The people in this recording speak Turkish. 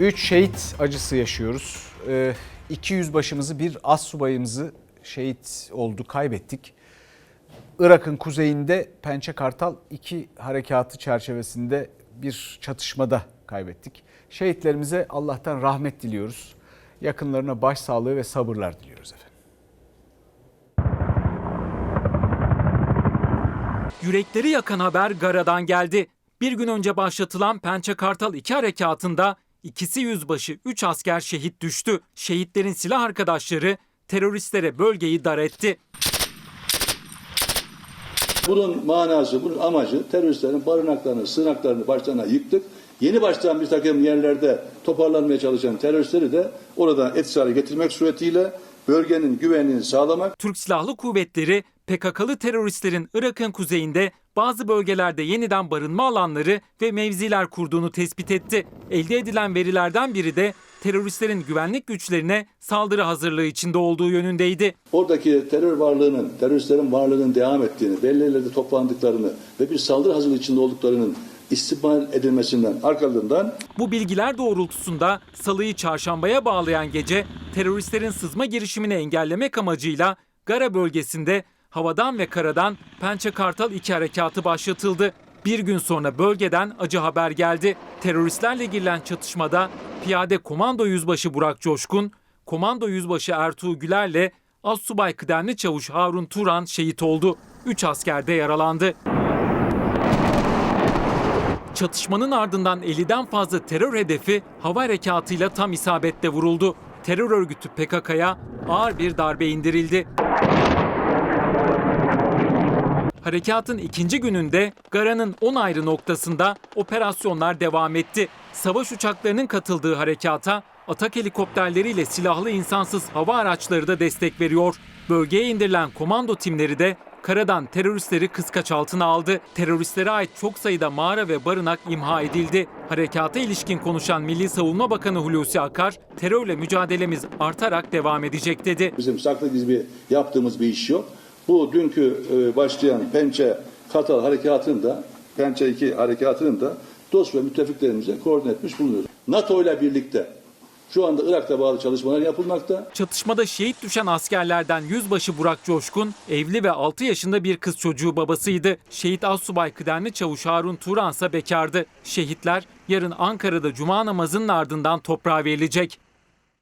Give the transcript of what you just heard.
Üç şehit acısı yaşıyoruz. Ee, 200 başımızı bir az subayımızı şehit oldu, kaybettik. Irak'ın kuzeyinde Pençe Kartal iki harekatı çerçevesinde bir çatışmada kaybettik. Şehitlerimize Allah'tan rahmet diliyoruz. Yakınlarına başsağlığı ve sabırlar diliyoruz efendim. Yürekleri yakan haber Gara'dan geldi. Bir gün önce başlatılan Pençe Kartal 2 harekatında ikisi yüzbaşı 3 asker şehit düştü. Şehitlerin silah arkadaşları teröristlere bölgeyi dar etti. Bunun manası, bunun amacı teröristlerin barınaklarını, sığınaklarını başlarına yıktık. Yeni baştan bir takım yerlerde toparlanmaya çalışan teröristleri de oradan etkisiz hale getirmek suretiyle bölgenin güvenliğini sağlamak Türk Silahlı Kuvvetleri PKK'lı teröristlerin Irak'ın kuzeyinde bazı bölgelerde yeniden barınma alanları ve mevziler kurduğunu tespit etti. Elde edilen verilerden biri de teröristlerin güvenlik güçlerine saldırı hazırlığı içinde olduğu yönündeydi. oradaki terör varlığının, teröristlerin varlığının devam ettiğini, belli yerlerde toplandıklarını ve bir saldırı hazırlığı içinde olduklarının istihbar edilmesinden arkalarından Bu bilgiler doğrultusunda salıyı çarşambaya bağlayan gece teröristlerin sızma girişimini engellemek amacıyla Gara bölgesinde havadan ve karadan Pençe Kartal 2 harekatı başlatıldı. Bir gün sonra bölgeden acı haber geldi. Teröristlerle girilen çatışmada piyade komando yüzbaşı Burak Coşkun, komando yüzbaşı Ertuğ Güler'le Assubay kıdemli çavuş Harun Turan şehit oldu. 3 asker de yaralandı. Çatışmanın ardından 50'den fazla terör hedefi hava harekatıyla tam isabetle vuruldu. Terör örgütü PKK'ya ağır bir darbe indirildi. Harekatın ikinci gününde Gara'nın 10 ayrı noktasında operasyonlar devam etti. Savaş uçaklarının katıldığı harekata atak helikopterleriyle silahlı insansız hava araçları da destek veriyor. Bölgeye indirilen komando timleri de karadan teröristleri kıskaç altına aldı. Teröristlere ait çok sayıda mağara ve barınak imha edildi. Harekata ilişkin konuşan Milli Savunma Bakanı Hulusi Akar, terörle mücadelemiz artarak devam edecek dedi. bizim saklı gizli yaptığımız bir iş yok. Bu dünkü e, başlayan Pençe Katal harekatını da Pençe 2 harekatını da dost ve müttefiklerimize koordine etmiş bulunuyoruz. NATO ile birlikte şu anda Irak'ta bağlı çalışmalar yapılmakta. Çatışmada şehit düşen askerlerden yüzbaşı Burak Coşkun, evli ve 6 yaşında bir kız çocuğu babasıydı. Şehit Assubay kıdemli çavuş Harun Turan ise bekardı. Şehitler yarın Ankara'da cuma namazının ardından toprağa verilecek.